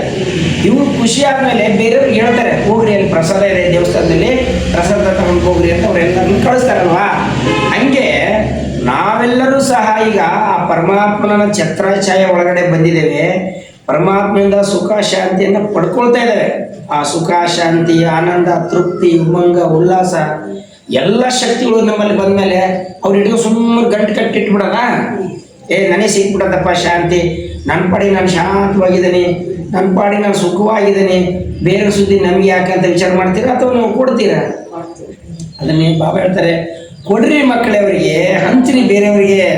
ಇವ್ರು ಖುಷಿ ಆದಮೇಲೆ ಬೇರೆಯವ್ರಿಗೆ ಹೇಳ್ತಾರೆ, ಹೋಗ್ರಿ ಅಲ್ಲಿ ಪ್ರಸಾದ ಇದೆ ದೇವಸ್ಥಾನದಲ್ಲಿ, ಪ್ರಸಾದ ತಗೊಂಡು ಹೋಗ್ರಿ ಅಂತ ಅವ್ರೆಲ್ಲರನ್ನು ಕಳಿಸ್ತಾರಲ್ವಾ? ಹಂಗೆ ನಾವೆಲ್ಲರೂ ಸಹ ಈಗ ಆ ಪರಮಾತ್ಮನ ಛಾಯೆ ಒಳಗಡೆ ಬಂದಿದ್ದೇವೆ. ಪರಮಾತ್ಮನಿಂದ ಸುಖ ಶಾಂತಿಯನ್ನು ಪಡ್ಕೊಳ್ತಾ ಇದ್ದಾರೆ. ಆ ಸುಖ ಶಾಂತಿ ಆನಂದ, ತೃಪ್ತಿ, ಉಮಂಗ, ಉಲ್ಲಾಸ, ಎಲ್ಲ ಶಕ್ತಿಗಳು ನಮ್ಮಲ್ಲಿ ಬಂದ್ಮೇಲೆ ಅವ್ರು ಹಿಡಿದು ಸುಮ್ಮನೆ ಗಂಟು ಕಟ್ಟಿಟ್ಬಿಡೋಣ ಏ, ನನಗೆ ಸಿಕ್ಬಿಡತ್ತಪ್ಪ ಶಾಂತಿ. ನನ್ನ ಪಾಡಿ ನಾನು ಶಾಂತವಾಗಿದ್ದೀನಿ. ನನ್ನ ಪಾಡಿ ನಾನು ಸುಖವಾಗಿದ್ದೀನಿ. ಬೇರೆ ಸುದ್ದಿ ನಮ್ಗೆ ಯಾಕೆ ಅಂತ ವಿಚಾರ ಮಾಡ್ತೀರಾ ಅಥವಾ ನೀವು ಕೊಡ್ತೀರಾ? ಅದನ್ನೇ ಬಾಬಾ ಹೇಳ್ತಾರೆ, ಕೊಡ್ರಿ ಮಕ್ಕಳೇ ಅವರಿಗೆ, ಹಂಚ್ರಿ ಬೇರೆಯವರಿಗೆ.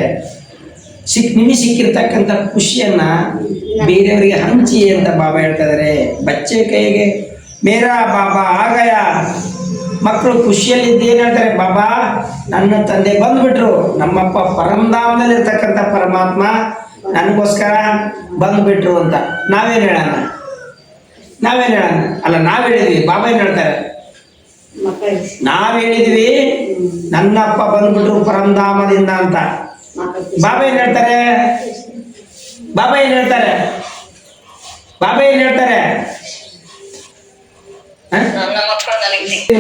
ಸಿಕ್ ನಿಮಗೆ ಸಿಕ್ಕಿರ್ತಕ್ಕಂಥ ಖುಷಿಯನ್ನ ಬೇರೆಯವರಿಗೆ ಹಂಚಿ ಅಂತ ಬಾಬಾ ಹೇಳ್ತಾ ಇದಾರೆ. ಬಚ್ಚೆ ಕೈಗೆ ಮೇರಾ ಬಾಬಾ ಆಗಯ. ಮಕ್ಕಳು ಖುಷಿಯಲ್ಲಿದ್ದು ಏನು ಹೇಳ್ತಾರೆ? ಬಾಬಾ ನನ್ನ ತಂದೆ ಬಂದ್ಬಿಟ್ರು. ನಮ್ಮಪ್ಪ ಪರಮಧಾಮದಲ್ಲಿರ್ತಕ್ಕಂಥ ಪರಮಾತ್ಮ ನನಗೋಸ್ಕರ ಬಂದ್ಬಿಟ್ರು ಅಂತ. ನಾವೇನು ಹೇಳೋಣ? ನಾವೇನು ಹೇಳೋಣ? ಅಲ್ಲ ನಾವು ಹೇಳಿದ್ವಿ. ಬಾಬಾ ಏನು ಹೇಳ್ತಾರೆ? ನಾವ್ ಹೇಳಿದ್ವಿ ನನ್ನಪ್ಪ ಬಂದ್ಬಿಟ್ರು ಪರಂಧಾಮದಿಂದ ಅಂತ. ಬಾಬಾ ಏನ್ ಹೇಳ್ತಾರೆ? ಬಾಬಾ ಏನ್ ಹೇಳ್ತಾರೆ? ಬಾಬಾ ಏನ್ ಹೇಳ್ತಾರೆ?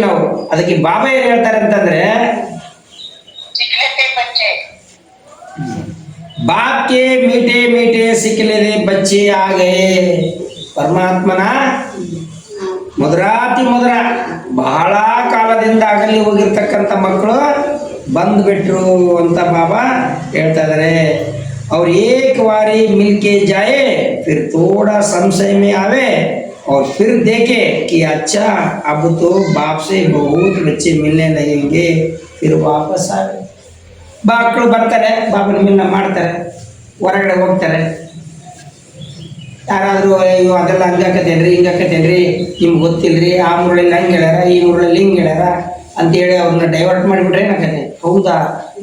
ನಾವು ಅದಕ್ಕೆ ಬಾಬಾ ಏನ್ ಹೇಳ್ತಾರೆ ಅಂತಂದ್ರೆ ಬಾಪ್ ಕೆ ಮೀಟೆ ಮೀಟೆ ಸಿಕ್ಕಲಿದೆ ಬಚ್ಚಿ ಆಗೇ. ಪರಮಾತ್ಮನ ಮಧುರಾತಿ ಮಧುರ ಬಹಳ ಕಾಲದಿಂದ ಅಗಲಿ ಹೋಗಿರ್ತಕ್ಕಂಥ ಮಕ್ಕಳು ಬಂದ್ಬಿಟ್ರು ಅಂತ ಬಾಬಾ ಹೇಳ್ತಾ ಇದಾರೆ और एक बारी मिलके जाए फिर थोड़ा संशय में आवे और फिर देखे कि अच्छा अब तो बाप से बहुत बच्चे मिलने लगेंगे फिर वापस आवे ಮಕ್ಕಳು ಬರ್ತಾರೆ ಬಾಬನ ಮಿಲ್ನ ಮಾಡ್ತಾರೆ ಹೊರಗಡೆ ಹೋಗ್ತಾರೆ ಯಾರಾದರೂ ಅಯ್ಯೋ ಅದೆಲ್ಲ ಹಂಗಾಕತ್ತೇನ್ರಿ ಹಿಂಗಾಕತ್ತೇನ್ರಿ ನಿಮ್ಗೆ ಗೊತ್ತಿಲ್ರಿ ಆ ಮುರಳಲ್ಲಿ ಹಂಗೆ ಹೇಳ್ಯಾರ ಈ ಮುರಳಲ್ಲಿ ಹಿಂಗೆ ಹೇಳ್ಯಾರ ಅಂತೇಳಿ ಅವ್ರನ್ನ ಡೈವರ್ಟ್ ಮಾಡಿಬಿಟ್ರೆ ಏನಾಗತ್ತೆ ಹೌದಾ?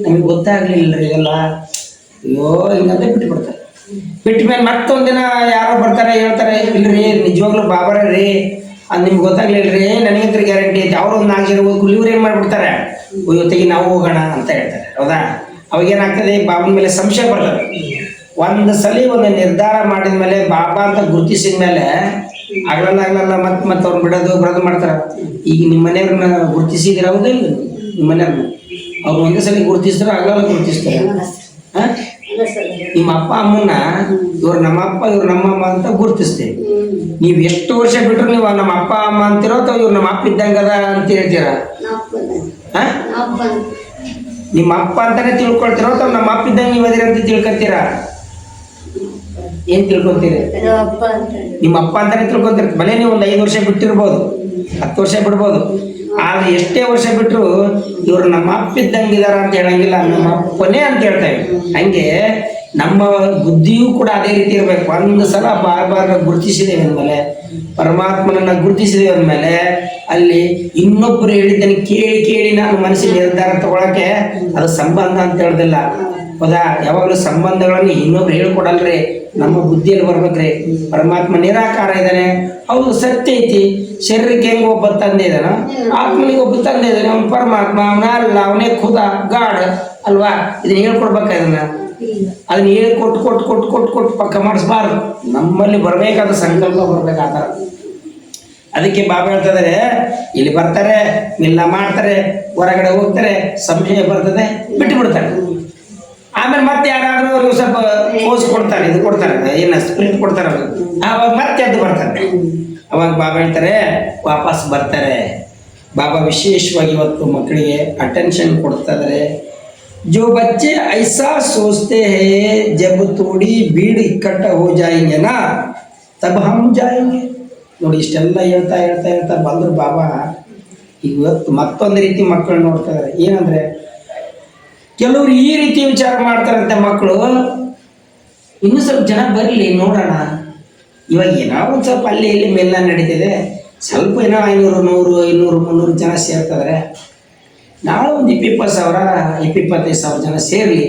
ನಮಗೆ ಗೊತ್ತಾಗ್ಲಿಲ್ಲ ರೀ ಇದೆಲ್ಲ. ಅಯ್ಯೋ ಹಿಂಗಂದ್ರೆ ಬಿಟ್ಟು ಬಿಡ್ತಾರೆ. ಬಿಟ್ಟ ಮೇಲೆ ಮತ್ತೊಂದಿನ ಯಾರೋ ಬರ್ತಾರೆ, ಹೇಳ್ತಾರೆ, ಇಲ್ರಿ, ನಿಜವಾಗ್ಲೂ ಬಾಬರ ರೀ. ಅದು ನಿಮ್ಗೆ ಗೊತ್ತಾಗ್ಲಿಲ್ಲ ರೀ ನನಗಂತ್ರ ಗ್ಯಾರಂಟಿ ಐತೆ, ಅವ್ರು ಒಂದು ನಾಲ್ಕು ಜನ ಹೋಗಿ ಇವ್ರು ಏನು ಮಾಡ್ಬಿಡ್ತಾರೆ? ಇವತ್ತಿಗೆ ನಾವು ಹೋಗೋಣ ಅಂತ ಹೇಳ್ತಾರೆ, ಹೌದಾ? ಅವಾಗ ಏನಾಗ್ತದೆ, ಬಾಬನ ಮೇಲೆ ಸಂಶಯ ಬರ್ತದೆ. ಒಂದು ಸಲ ಒಂದು ನಿರ್ಧಾರ ಮಾಡಿದ ಮೇಲೆ ಬಾಬಾ ಅಂತ ಗುರುತಿಸಿದ ಮೇಲೆ ಆಗ್ಲಲ್ಲ ಆಗ್ಲಲ್ಲ ಮತ್ತೆ ಮತ್ತೆ ಅವ್ರು ಬಿಡೋದು ಬರೋದು ಮಾಡ್ತಾರೆ. ಈಗ ನಿಮ್ಮ ಮನೆಯವ್ರನ್ನ ಗುರುತಿಸಿದ್ರೆ ಹೌದಿಲ್ಲ ನಿಮ್ಮ ಮನೆಯವ್ರನ್ನ ಅವ್ರು ಒಂದೇ ಸಲ ಗುರುತಿಸ್ತಾರ ಅಲ್ಲ ಗುರುತಿಸ್ತಾರೆ? ನಿಮ್ಮ ಅಪ್ಪ ಅಮ್ಮನ್ನ ಇವ್ರು ನಮ್ಮ ಅಪ್ಪ ಇವ್ರು ನಮ್ಮಮ್ಮ ಅಂತ ಗುರುತಿಸ್ತೇವೆ. ನೀವು ಎಷ್ಟು ವರ್ಷ ಬಿಟ್ರು ನೀವು ನಮ್ಮ ಅಪ್ಪ ಅಮ್ಮ ಅಂತಿರೋ ಅಥವಾ ಇವ್ರ ನಮ್ಮ ಅಪ್ಪ ಇದ್ದಂಗದ ಅಂತ ಹೇಳ್ತೀರಾ? ನಿಮ್ಮ ಅಪ್ಪ ಅಂತಾನೆ ತಿಳ್ಕೊಳ್ತಿರೋ ಅಥವಾ ನಮ್ಮ ಅಪ್ಪ ಇದ್ದಂಗೆ ನೀವು ಅದಿರ ಅಂತ ತಿಳ್ಕೊತೀರಾ ಏನ್ ತಿಳ್ಕೊತೀರಿ ನಿಮ್ಮ ಅಪ್ಪ ಅಂತಾನೆ. ತಿಳ್ಕೊಂತೀರಿ ಮನೆ ನೀವು ಒಂದು ಐದು ವರ್ಷ ಬಿಟ್ಟಿರ್ಬೋದು ಹತ್ತು ವರ್ಷ ಬಿಡ್ಬೋದು. ಆದ್ರೆ ಎಷ್ಟೇ ವರ್ಷ ಬಿಟ್ಟರು ಇವ್ರು ನಮ್ಮ ಅಪ್ಪ ಇದ್ದಂಗಿದಾರ ಅಂತ ಹೇಳಂಗಿಲ್ಲ, ನಮ್ಮ ಅಪ್ಪನೇ ಅಂತ ಹೇಳ್ತೇವೆ ಹಂಗೆ ನಮ್ಮ ಬುದ್ಧಿಯೂ ಕೂಡ ಅದೇ ರೀತಿ ಇರಬೇಕು. ಒಂದು ಸಲ ಬಾರ್ ಬಾರ್ ಗುರುತಿಸಿದೇವೆ ಅಂದಮೇಲೆ, ಪರಮಾತ್ಮನನ್ನ ಗುರುತಿಸಿದೇವೆ ಅಂದಮೇಲೆ, ಅಲ್ಲಿ ಇನ್ನೊಬ್ಬರು ಹೇಳಿದ್ದನ್ನು ಕೇಳಿ ಕೇಳಿ ನಾನು ಮನಸ್ಸಿಗೆ ನಿರ್ಧಾರ ತಗೊಳಕ್ಕೆ ಅದು ಸಂಬಂಧ ಅಂತ ಹೇಳ್ದಿಲ್ಲ. ಹೌದಾ ಯಾವಾಗಲೂ ಸಂಬಂಧಗಳನ್ನು ಇನ್ನೊಬ್ರು ಹೇಳ್ಕೊಡಲ್ರಿ ನಮ್ಮ ಬುದ್ಧಿಯಲ್ಲಿ ಬರ್ಬೇಕ್ರಿ. ಪರಮಾತ್ಮ ನಿರಾಕಾರ ಇದ್ದಾನೆ. ಹೌದು ಸತ್ಯ ಐತಿ. ಶರೀರಕ್ಕೆ ಹೆಂಗ್ ಒಬ್ಬ ತಂದೆ ಇದಾನ ಆತ್ಮನಿಗೆ ಒಬ್ಬ ತಂದೆ ಇದ್ದಾನೆ. ಅವನು ಪರಮಾತ್ಮ ಅವನ ಅಲ್ಲ ಅವನೇ ಖುದ ಗಾಡ್ ಅಲ್ವಾ? ಇದನ್ನ ಹೇಳ್ಕೊಡ್ಬೇಕ ಇದನ್ನ? ಅದನ್ನ ಹೇಳಿ ಕೊಟ್ಟು ಕೊಟ್ಟು ಕೊಟ್ಟು ಕೊಟ್ಟು ಕೊಟ್ಟು ಪಕ್ಕ ಮಾಡಿಸ್ಬಾರ್ದು. ನಮ್ಮಲ್ಲಿ ಬರ್ಬೇಕಾದ ಸಂಕಲ್ಪ ಬರ್ಬೇಕಾದ ಅದಕ್ಕೆ ಬಾಬಾ ಹೇಳ್ತಾರೆ ಇಲ್ಲಿ ಬರ್ತಾರೆ ಇಲ್ಲ ಮಾಡ್ತಾರೆ ಹೊರಗಡೆ ಹೋಗ್ತಾರೆ ಸಂಶಯ ಬರ್ತದೆ ಬಿಟ್ಟು ಬಿಡ್ತಾರೆ ಆಮೇಲೆ ಮತ್ತೆ ಯಾರಾದ್ರೂ ಅವ್ರಿಗೆ ಸ್ವಲ್ಪ ಕೋಸ್ ಕೊಡ್ತಾರೆ ಇದು ಕೊಡ್ತಾರೆ ಏನ ಸ್ಪ್ರಿಂಟ್ ಕೊಡ್ತಾರೆ ಅವ್ರಿಗೆ ಅವಾಗ ಮತ್ತೆ ಎದ್ದು ಬರ್ತಾರೆ ಅವಾಗ ಬಾಬಾ ಹೇಳ್ತಾರೆ ವಾಪಸ್ ಬರ್ತಾರೆ ಬಾಬಾ ವಿಶೇಷವಾಗಿ ಇವತ್ತು ಮಕ್ಕಳಿಗೆ ಅಟೆನ್ಷನ್ ಕೊಡ್ತಾ ಇದ್ದಾರೆ जो बच्चे ऐसा सोचते हैं जब थोड़ी भीड़ इकट्ठा हो जाएंगे ना तब हम जाएंगे ನೋಡಿ ಇಷ್ಟೆಲ್ಲ ಹೇಳ್ತಾ ಹೇಳ್ತಾ ಹೇಳ್ತಾ ಬಂದ್ರು ಬಾಬಾ ಇವತ್ತು ಮತ್ತೊಂದು ರೀತಿ ಮಕ್ಕಳು ನೋಡ್ತಾ ಇದ್ದಾರೆ ಏನಂದ್ರೆ ಕೆಲವರು ಈ ರೀತಿ ವಿಚಾರ ಮಾಡ್ತಾರಂತೆ ಮಕ್ಕಳು. ಇನ್ನೂ ಸ್ವಲ್ಪ ಜನ ಬರಲಿ, ನೋಡೋಣ. ಇವಾಗ ಏನೋ ಒಂದು ಸ್ವಲ್ಪ ಅಲ್ಲಿ ಇಲ್ಲಿ ಮೇಲ ನಡೀತಿದೆ. ಸ್ವಲ್ಪ ಏನೋ ಐನೂರು, ನೂರು, ಇನ್ನೂರು, ಮುನ್ನೂರು ಜನ ಸೇರ್ತಾರೆ ನಾಳೆ ಒಂದು ಇಪ್ಪಿಪ್ಪತ್ತು ಸಾವಿರ ಇಪ್ಪಿಪ್ಪತ್ತೈದು ಸಾವಿರ ಜನ ಸೇರಿ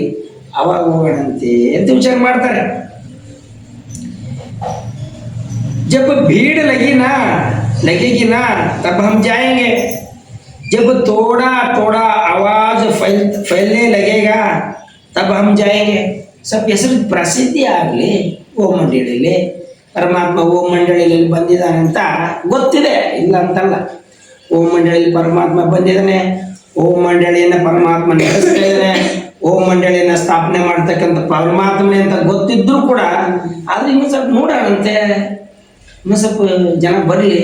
ಅವಾಗ ಹೋಗೋಣಂತೆ ಅಂತ ವಿಚಾರ ಮಾಡ್ತಾರೆ. ಜಪ್ಪ ಬೀಡ ಲಗಿನಾ, ಲಗಿಗಿನಾ ತಪ್ಪ ಹಮ್ ಜಾಯಂಗೆ. जब थोड़ा थोड़ा आवाज फैल फैलने लगेगा तब हम जाएंगे ಸ್ವಲ್ಪ ಹೆಸರು ಪ್ರಸಿದ್ಧಿ ಆಗಲಿ ಓಂ ಮಂಡಳಿಲಿ ಪರಮಾತ್ಮ ಓಂ ಮಂಡಳಿಯಲ್ಲಿ ಬಂದಿದ್ದಾನೆ ಅಂತ ಗೊತ್ತಿದೆ ಇಲ್ಲ ಅಂತಲ್ಲ ಓಂ ಮಂಡಳಿಯಲ್ಲಿ ಪರಮಾತ್ಮ ಬಂದಿದ್ದಾನೆ ಓಂ ಮಂಡಳಿಯನ್ನು ಪರಮಾತ್ಮ ನಡೆಸ್ತಾ ಇದ್ದಾನೆ ಓಂ ಮಂಡಳಿಯನ್ನು ಸ್ಥಾಪನೆ ಮಾಡ್ತಕ್ಕಂಥ ಪರಮಾತ್ಮನೇ ಅಂತ ಗೊತ್ತಿದ್ರು ಕೂಡ ಆದ್ರೆ ಇನ್ನೂ ಸ್ವಲ್ಪ ನೋಡೋಣಂತೆ ಇನ್ನೂ ಸ್ವಲ್ಪ ಜನ ಬರಲಿ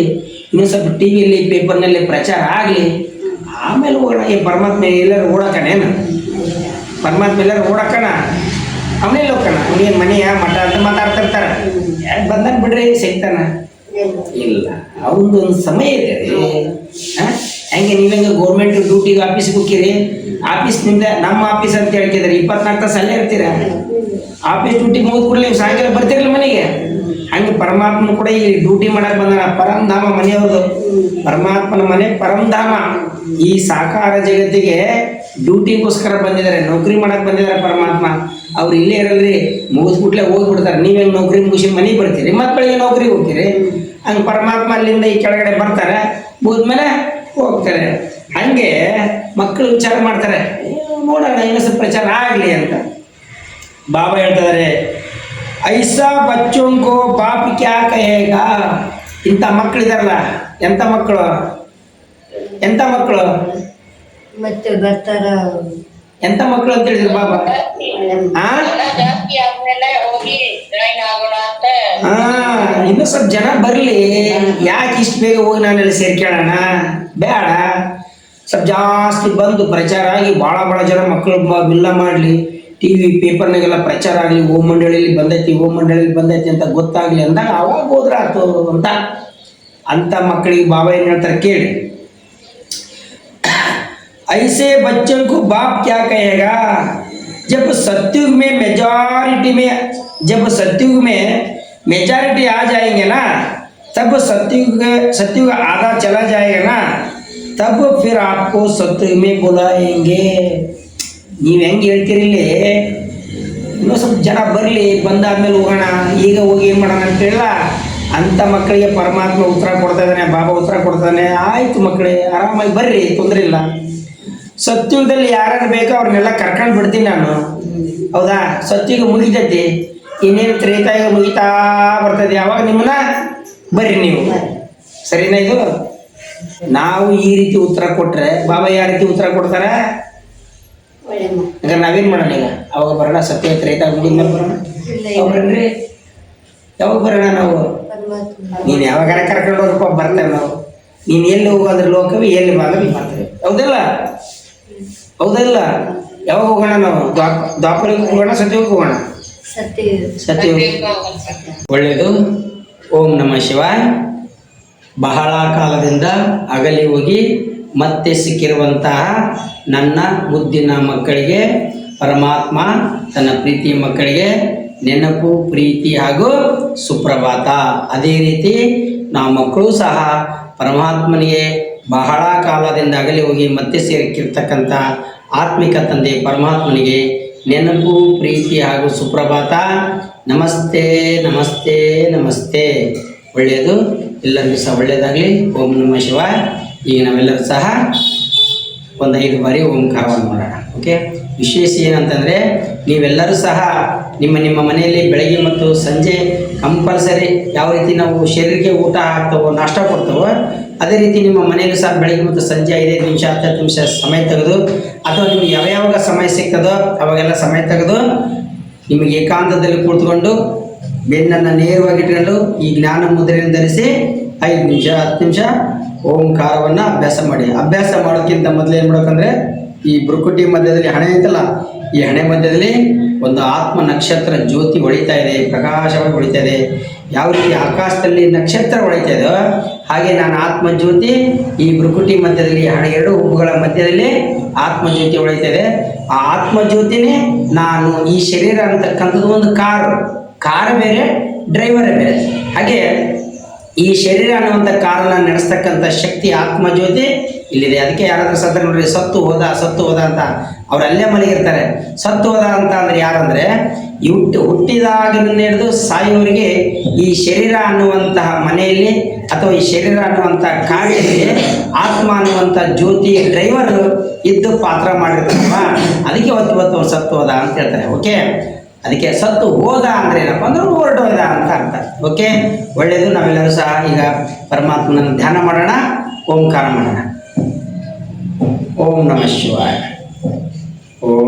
ಇನ್ನೂ ಸ್ವಲ್ಪ ಟಿ ವಿಯಲ್ಲಿ ಪೇಪರ್ನಲ್ಲಿ ಪ್ರಚಾರ ಆಗಲಿ ಆಮೇಲೆ ಹೋಗೋಣ. ಈ ಪರಮಾತ್ಮ ಎಲ್ಲರೂ ಓಡಕಣೇನು ಪರಮಾತ್ಮ ಎಲ್ಲರೂ ಓಡಾಕಣ. ಅವನೇ ಹೋಗೋಣ ಅವನೇನು ಮನೆಯ? ಮಠ ಅಂತ ಮಾತಾಡ್ತಿರ್ತಾರೆ ಯಾಕೆ ಬಂದಾಗ ಬಿಡ್ರಿ ಸಿಗ್ತಾನ ಇಲ್ಲ ಅವನದು ಒಂದು ಸಮಯ ಇದೆ ಹಂಗೆ ಹೆಂಗೆ ಗೌರ್ಮೆಂಟ್ ಡ್ಯೂಟಿಗೆ ಆಫೀಸ್ಗೆ ಹೋಗಿರಿ ಆಫೀಸ್ನಿಂದ ನಮ್ಮ ಆಫೀಸ್ ಅಂತ ಹೇಳ್ಕಿದ್ರೆ ಇಪ್ಪತ್ನಾಲ್ಕು ತಾಸು ಅಲ್ಲೇ ಇರ್ತೀರಾ? ಆಫೀಸ್ ಡ್ಯೂಟಿ ಮುಗಿದ ಕೂಡಲೇ ನೀವು ಸಾಯಂಕಾಲ ಬರ್ತಿರಲ್ಲ ಮನೆಗೆ? ಪರಮಾತ್ಮನ ಕೂಡ ಈ ಡ್ಯೂಟಿ ಮಾಡಕ್ ಬಂದಾನ. ಪರಂಧಾಮ ಮನೆಯವ್ರದ್ದು ಪರಮಾತ್ಮನ ಮನೆ ಪರಂಧಾಮ. ಈ ಸಾಕಾರ ಜಗತ್ತಿಗೆ ಡ್ಯೂಟಿಗೋಸ್ಕರ ಬಂದಿದ್ದಾರೆ. ನೌಕರಿ ಮಾಡಕ್ ಬಂದಿದ್ದಾರೆ ಪರಮಾತ್ಮ. ಅವ್ರು ಇಲ್ಲೇ ಇರಲ್ರಿ, ಮುಗಿಸ್ಬಿಟ್ಲೆ ಹೋಗ್ಬಿಡ್ತಾರೆ. ನೀವೇ ನೌಕರಿ ಮುಗಿಸಿ ಮನೆಗೆ ಬರ್ತೀರಿ? ಮತ್ತೆ ಬೆಳಿಗ್ಗೆ ನೌಕರಿಗೆ ಹೋಗ್ತೀರಿ? ಹಂಗೆ ಪರಮಾತ್ಮ ಅಲ್ಲಿಂದ ಈ ಕೆಳಗಡೆ ಬರ್ತಾರೆ. ಮುಗಿದ್ಮೇಲೆ ಹೋಗ್ತಾರೆ. ಹಂಗೆ ಮಕ್ಕಳು ವಿಚಾರ ಮಾಡ್ತಾರೆ. ನೋಡೋಣ, ಇನ್ನೊಂದು ಪ್ರಚಾರ ಆಗಲಿ ಅಂತ. ಬಾಬಾ ಹೇಳ್ತಿದ್ದಾರೆ ಐಸಾ ಬಚ್ಚೋಂಕೋ ಬಾಪ್ ಕ್ಯಾ ಕಹೇಗಾ? ಇಂಥ ಮಕ್ಕಳಿದಾರಲ್ಲ ಎಂಥ ಮಕ್ಕಳು ಎಂಥ ಮಕ್ಕಳು ಮತ್ತೆ ಬರ್ತಾರ ಎಂತ ಮಕ್ಕಳು ಅಂತ ಹೇಳಿದ್ರು ಬಾಬಾ? ಇನ್ನೂ ಸ್ವಲ್ಪ ಜನ ಬರಲಿ. ಯಾಕೆ ಇಷ್ಟು ಬೇಗ ಹೋಗಿ ನಾನೆಲ್ಲ ಸೇರ್ಕೊಳ್ಳೋಣ ಬೇಡ. ಸ್ವಲ್ಪ ಜಾಸ್ತಿ ಬಂದು ಪ್ರಚಾರ ಆಗಿ ಭಾಳ ಭಾಳ ಜನ ಮಕ್ಕಳು ಬಿಲ್ಲ ಮಾಡಲಿ. ಟಿ ವಿ ಪೇಪರ್ನಾಗೆಲ್ಲ ಪ್ರಚಾರ ಆಗಲಿ ಓಂ ಮಂಡಳಿಯಲ್ಲಿ ಬಂದೈತಿ ಓಂ ಮಂಡಳಿಯಲ್ಲಿ ಬಂದೈತಿ ಅಂತ ಗೊತ್ತಾಗ್ಲಿ ಅಂದಾಗ ಅವಾಗ ಹೋದ್ರಾತು ಅಂತ ಅಂತ ಮಕ್ಕಳಿಗೆ ಬಾಬಾ ಏನು ಹೇಳ್ತಾರೆ ಕೇಳಿ ऐसे बच्चों को बाप क्या कहेगा जब सत्युग में मेजॉरिटी में जब सत्युग में मेजॉरिटी आ जाएंगे ना तब सत्युग सत्युग आधा चला जाएगा ना तब फिर आपको सत्युग में बुलाएंगे ನೀವು ಹೆಂಗೆ ಹೇಳ್ತೀರಿ ಇಲ್ಲಿ? ಇನ್ನೂ ಸ್ವಲ್ಪ ಜನ ಬರಲಿ, ಬಂದಾದ್ಮೇಲೆ ಹೋಗೋಣ. ಈಗ ಹೋಗಿ ಏನು ಮಾಡೋಣ ಅಂತೇಳಿಲ್ಲ ಅಂಥ ಮಕ್ಕಳಿಗೆ ಪರಮಾತ್ಮ ಉತ್ತರ ಕೊಡ್ತಾ ಇದ್ದಾನೆ, ಬಾಬಾ ಉತ್ತರ ಕೊಡ್ತಾನೆ ಆಯ್ತು ಮಕ್ಕಳೇ, ಆರಾಮಾಗಿ ಬರ್ರಿ, ತೊಂದರೆ ಇಲ್ಲ. ಸತ್ಯುಗದಲ್ಲಿ ಯಾರು ಬೇಕೋ ಅವ್ರನ್ನೆಲ್ಲ ಕರ್ಕೊಂಡು ಬಿಡ್ತೀನಿ ನಾನು. ಹೌದಾ? ಸತ್ಯುಗ ಮುಗಿತೈತಿ. ಇನ್ನೇನು ತ್ರೇತಾಯುಗ ಮುಗಿತಾ ಬರ್ತದೆ ಯಾವಾಗ ನಿಮ್ಮನ್ನ? ಬರ್ರಿ ನೀವು. ಸರಿನಾ ಇದು? ನಾವು ಈ ರೀತಿ ಉತ್ತರ ಕೊಟ್ರೆ, ಬಾಬಾ ಯಾವ ರೀತಿ ಉತ್ತರ ಕೊಡ್ತಾರೆ? ಒಳ್ಳೆ ನಾವೇನು ಮಾಡೋಣ ಈಗ? ಅವಾಗ ಬರೋಣ ಸತ್ಯ ತ್ರೇತ ಮುಗಿದ್ಮೇಲೆ ಬರೋಣ? ಮೇಲೆ ಯಾವಾಗ ಬರೋಣ್ರಿ ಯಾವಾಗ ಬರೋಣ ನಾವು? ನೀನು ಯಾವಾಗಾರ ಕರ್ಕೊಂಡು ಹೋಗಪ್ಪ ಬರ್ತೇವೆ ನಾವು. ನೀನು ಎಲ್ಲಿ ಹೋಗೋದ್ರ ಲೋಕವಿ ಎಲ್ಲಿ ಬಾಗವಿ ಬರ್ತೇವೆ. ಹೌದಲ್ಲ? ಹೌದಲ್ಲ? ಯಾವಾಗ ಹೋಗೋಣ ನಾವು? ದ್ವಾಪ ದ್ವಾಪರಿಗೆ ಹೋಗೋಣ ಸತ್ಯಕ್ಕೆ ಹೋಗೋಣ? ಸತ್ಯ. ಒಳ್ಳೇದು. ಒಳ್ಳೆಯದು ಓಂ ನಮ ಶಿವ ಬಹಳ ಕಾಲದಿಂದ ಅಗಲಿ ಹೋಗಿ ಮತ್ತೆ ಸಿಕ್ಕಿರುವಂತಹ ನನ್ನ ಮುದ್ದಿನ ಮಕ್ಕಳಿಗೆ, ಪರಮಾತ್ಮ ತನ್ನ ಪ್ರೀತಿ ಮಕ್ಕಳಿಗೆ ನೆನಪು, ಪ್ರೀತಿ ಹಾಗೂ ಸುಪ್ರಭಾತ. ಅದೇ ರೀತಿ ನಾವು ಮಕ್ಕಳು ಸಹ ಪರಮಾತ್ಮನಿಗೆ ಬಹಳ ಕಾಲದಿಂದ ಅಗಲಿ ಹೋಗಿ ಮತ್ತೆ ಸೇರಿಕ್ಕಿರ್ತಕ್ಕಂಥ ಆತ್ಮಿಕ ತಂದೆ ಪರಮಾತ್ಮನಿಗೆ ನೆನಪು, ಪ್ರೀತಿ ಹಾಗೂ ಸುಪ್ರಭಾತ. ನಮಸ್ತೆ ನಮಸ್ತೆ ನಮಸ್ತೆ. ಒಳ್ಳೆಯದು. ಎಲ್ಲರಿಗೂ ಸಹ ಒಳ್ಳೆಯದಾಗಲಿ. ಓಂ ನಮ ಶಿವ ಈಗ ನಾವೆಲ್ಲರೂ ಸಹ ಒಂದು ಐದು ಬಾರಿ ಓಂಕಾರವನ್ನು ಮಾಡೋಣ ಓಕೆ ವಿಶೇಷ ಏನಂತಂದರೆ, ನೀವೆಲ್ಲರೂ ಸಹ ನಿಮ್ಮ ನಿಮ್ಮ ಮನೆಯಲ್ಲಿ ಬೆಳಗ್ಗೆ ಮತ್ತು ಸಂಜೆ ಕಂಪಲ್ಸರಿ ಯಾವ ರೀತಿ ನಾವು ಶರೀರಕ್ಕೆ ಊಟ ಹಾಕ್ತವೋ, ನಾಷ್ಟ ಕೊಡ್ತವೋ, ಅದೇ ರೀತಿ ನಿಮ್ಮ ಮನೆಯಲ್ಲೂ ಸಹ ಬೆಳಗ್ಗೆ ಮತ್ತು ಸಂಜೆ ಐದೈದು ನಿಮಿಷ, ಹತ್ತು ನಿಮಿಷ ಸಮಯ ತೆಗೆದು, ಅಥವಾ ನಿಮ್ಗೆ ಯಾವ ಯಾವಾಗ ಸಮಯ ಸಿಗ್ತದೋ ಅವಾಗೆಲ್ಲ ಸಮಯ ತೆಗೆದು ನಿಮಗೆ ಏಕಾಂತದಲ್ಲಿ ಕೂತ್ಕೊಂಡು ಬೆನ್ನನ್ನು ನೇರವಾಗಿ ಇಟ್ಕೊಂಡು ಈ ಜ್ಞಾನ ಮುದ್ರೆಯನ್ನು ಧರಿಸಿ ಐದು ನಿಮಿಷ, ಹತ್ತು ನಿಮಿಷ ಓಂಕಾರವನ್ನು ಅಭ್ಯಾಸ ಮಾಡಿ. ಅಭ್ಯಾಸ ಮಾಡೋಕ್ಕಿಂತ ಮೊದಲು ಏನು ಮಾಡ್ಬೇಕಂದ್ರೆ, ಈ ಬುರುಕುಟಿ ಮಧ್ಯದಲ್ಲಿ ಹಣೆ ಐತಲ್ಲ, ಈ ಹಣೆ ಮಧ್ಯದಲ್ಲಿ ಒಂದು ಆತ್ಮ ನಕ್ಷತ್ರ ಜ್ಯೋತಿ ಹೊಳಿತಾ ಇದೆ, ಪ್ರಕಾಶವಾಗಿ ಹೊಳಿತಾ ಇದೆ. ಯಾವ ರೀತಿ ಆಕಾಶದಲ್ಲಿ ನಕ್ಷತ್ರ ಹೊಳಿತಾ ಇದೆಯೋ, ಹಾಗೆ ನಾನು ಆತ್ಮ ಜ್ಯೋತಿ ಈ ಬುರುಕುಟಿ ಮಧ್ಯದಲ್ಲಿ ಹಣೆ ಎರಡು ಉಬ್ಬುಗಳ ಮಧ್ಯದಲ್ಲಿ ಆತ್ಮ ಜ್ಯೋತಿ ಹೊಳಿತಾ ಇದೆ. ಆ ಆತ್ಮಜ್ಯೋತಿನೇ ನಾನು ಈ ಶರೀರ ಅಂತಕ್ಕಂಥದ್ದು ಒಂದು ಕಾರು. ಕಾರ್ ಬೇರೆ ಡ್ರೈವರೇ ಬೇರೆ. ಹಾಗೆ ಈ ಶರೀರ ಅನ್ನುವಂಥ ಕಾರನ್ನ ನಡೆಸ್ತಕ್ಕಂಥ ಶಕ್ತಿ ಆತ್ಮಜ್ಯೋತಿ ಇಲ್ಲಿದೆ. ಅದಕ್ಕೆ ಯಾರಾದರೂ ಸತ್ತ ನೋಡ್ರಿ, ಸತ್ತು ಹೋದ ಸತ್ತು ಹೋದ ಅಂತ ಅವ್ರು ಅಲ್ಲೇ ಮಲಗಿರ್ತಾರೆ. ಸತ್ತು ಹೋದ ಅಂತ ಅಂದ್ರೆ ಯಾರಂದ್ರೆ, ಹುಟ್ಟು ಹುಟ್ಟಿ ಹುಟ್ಟಿದಾಗಿನಿಂದ ಹಿಡಿದು ಸಾಯುವವರಿಗೆ ಈ ಶರೀರ ಅನ್ನುವಂತಹ ಮನೆಯಲ್ಲಿ ಅಥವಾ ಈ ಶರೀರ ಅನ್ನುವಂಥ ಕಾಡಿನಲ್ಲಿ ಆತ್ಮ ಅನ್ನುವಂಥ ಜ್ಯೋತಿ ಡ್ರೈವರ್ ಇದ್ದು ಪಾತ್ರ ಮಾಡಿರ್ತಾರಲ್ವಾ? ಅದಕ್ಕೆ ಒತ್ತು ಅವ್ನು ಸತ್ತು ಹೋದ ಅಂತ ಹೇಳ್ತಾರೆ. ಓಕೆ ಅದಕ್ಕೆ ಸತ್ತು ಹೋದ ಅಂದ್ರೆ ಏನಪ್ಪ ಅಂದ್ರೆ ಹೊರಟೋದ ಅಂತ ಅರ್ಥ. ಓಕೆ ಒಳ್ಳೆಯದು ನಾವೆಲ್ಲರೂ ಸಹ ಈಗ ಪರಮಾತ್ಮನ ಧ್ಯಾನ ಮಾಡೋಣ, ಓಂಕಾರ ಮಾಡೋಣ. ಓಂ ನಮಃ ಶಿವಾಯ. ಒಳ್ಳೆಯದು